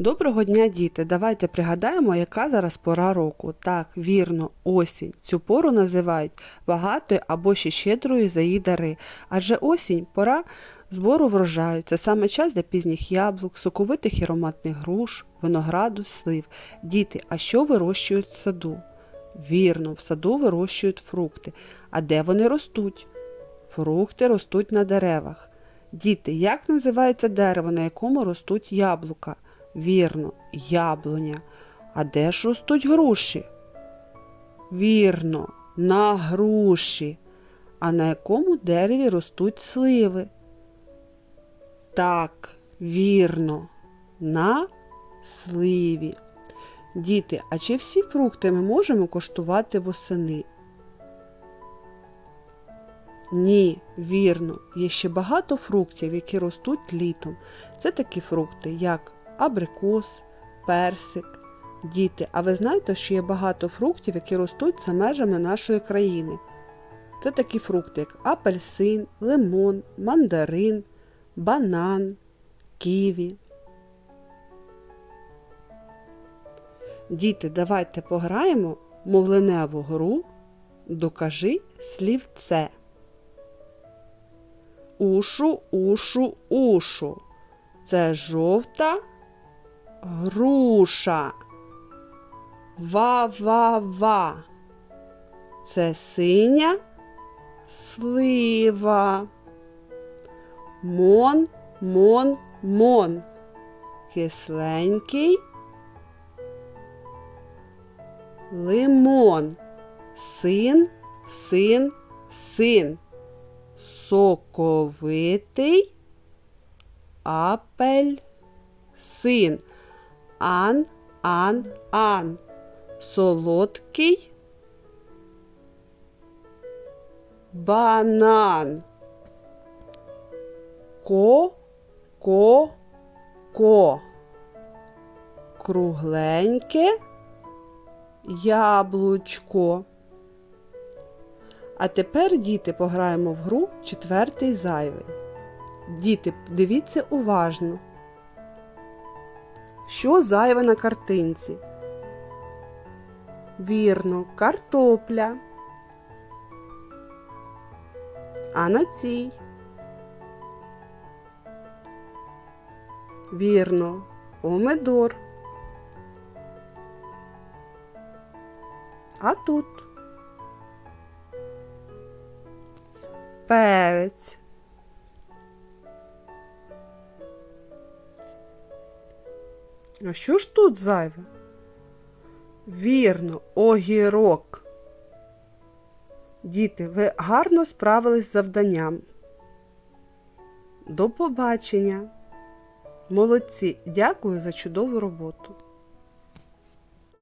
Доброго дня, діти! Давайте пригадаємо, яка зараз пора року. Так, вірно, осінь. Цю пору називають багатою або ще щедрою за її дари. Адже осінь пора збору врожаю. Це саме час для пізніх яблук, соковитих і ароматних груш, винограду, слив. Діти, а що вирощують в саду? Вірно, в саду вирощують фрукти. А де вони ростуть? Фрукти ростуть на деревах. Діти, як називається дерево, на якому ростуть яблука? Вірно, яблуня. А де ж ростуть груші? Вірно, на груші. А на якому дереві ростуть сливи? Так, вірно, на сливі. Діти, а чи всі фрукти ми можемо коштувати восени? Ні, вірно, є ще багато фруктів, які ростуть літом. Це такі фрукти, як абрикос, персик. Діти, а ви знаєте, що є багато фруктів, які ростуть за межами нашої країни? Це такі фрукти, як апельсин, лимон, мандарин, банан, ківі. Діти, давайте пограємо мовленеву гру Докажи слівце. Ушу, ушу, ушу. Це жовта груша. Ва-ва-ва. Це синя слива. Мон, мон, мон. Кисленький лимон. Син, син, син. Соковитий апельсин. Ан, ан, ан. Солодкий банан. Ко, ко, ко. Кругленьке яблучко. А тепер, діти, пограємо в гру четвертий зайвий. Діти, дивіться уважно. Що зайве на картинці? Вірно, картопля. А на цій? Вірно, помидор. А тут перець. А що ж тут зайве? Вірно, огірок. Діти, ви гарно справились з завданням. До побачення. Молодці, дякую за чудову роботу.